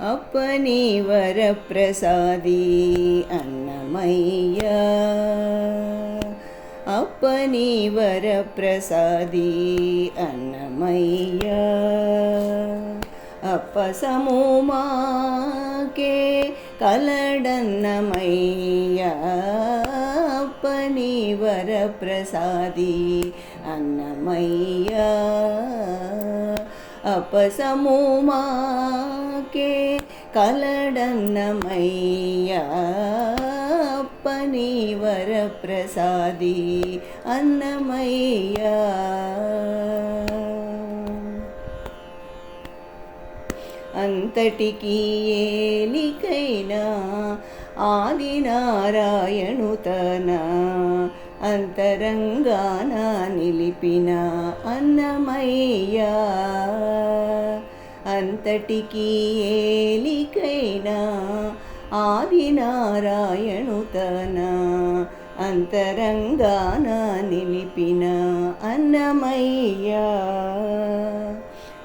అప్పని వరప్రసాది అన్నమయ్య అప్పని వరప్రసాది అన్నమయ్య అప్పసము మాకే కలడన్నమయ్య అప్పని వరప్రసాది అన్నమయ్య అపసము మాకే కలడన్నమయ్య అప్పని వరప్రసాది అన్నమయ్య. అంతటికి ఏలికైనా ఆదినారాయణు తన అంతరంగాన నిలిపిన అన్నమయ్య. అంతటికి ఏలికైనా ఆదినారాయణు తన అంతరంగాన నిలిపిన అన్నమయ్య.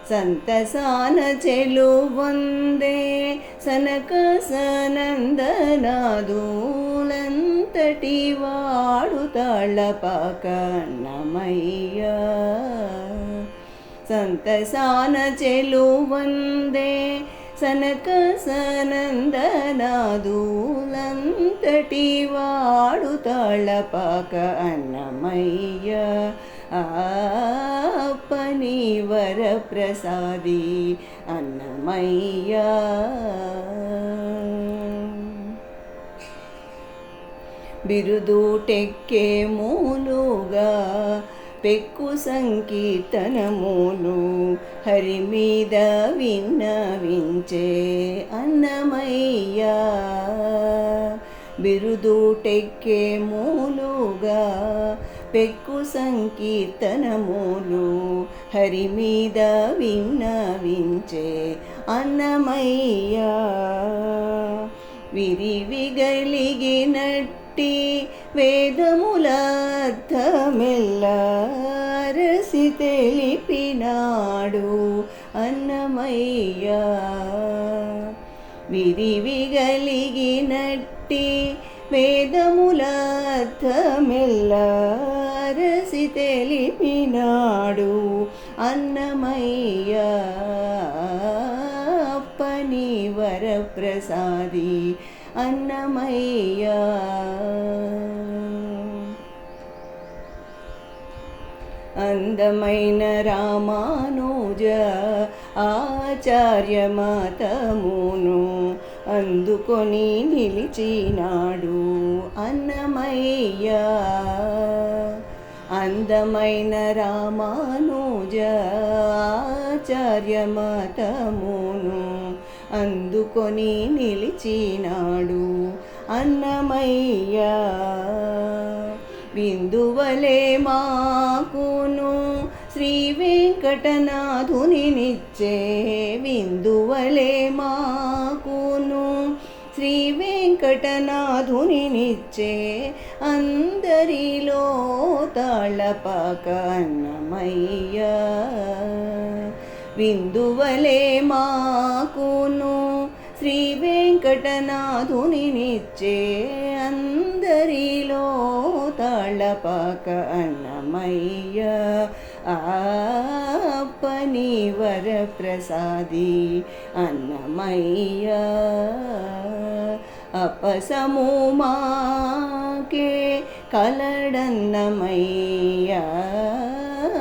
సంతసాన చెలువందే సనక సనందనాదూలంతటి వాడు తాళపకన్నమయ్య సంతసాన చెలువందే సనక సనందనాదూలంతటి వాడు తాళపక అన్నమయ్య. అప్పని వరప్రసాది అన్నమయ్య. బిరుదుటెక్కే మూలుగా పెక్కు సంకీర్తనములు హరి మీద విన్నవించే బిరుదు బిరుదుటెక్కే మూలుగా పెక్కు సంకీర్తనములు హరి మీద విన్నవించే అన్నమయ్య. విరివిగలిగినట్టి వేదముల అర్థమెల్లారసి తెలిపినాడు అన్నమయ్య. విరివిగలిగినట్టి వేదముల అర్థమెల్లారసి తెలిపినాడు అన్నమయ్య. అప్పని వరప్రసాది అన్నమయ్యా. అందమైన రామానుజ ఆచార్య మతమును అందుకొని నిలిచినాడు అన్నమయ్య అందమైన రామానుజ ఆచార్య మతమును అందుకొని నిలిచినాడు అన్నమయ్య బిందువలే మాకును శ్రీ వెంకటనాథుని నిచ్చే బిందువలే మాకును శ్రీ వెంకటనాథుని నిచ్చే అందరిలో తళపక అన్నమయ్య బిందువలే మాకును శ్రీ వెంకటనాథుని నిచ్చే పాక అన్నమయ్య అప్పని వరప్రసాది అన్నమయ్య అపసముమాకే కలడన్నమయ్య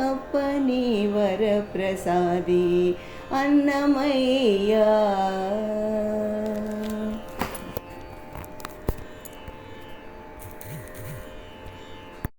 అప్పని వరప్రసాది అన్నమయ్యా.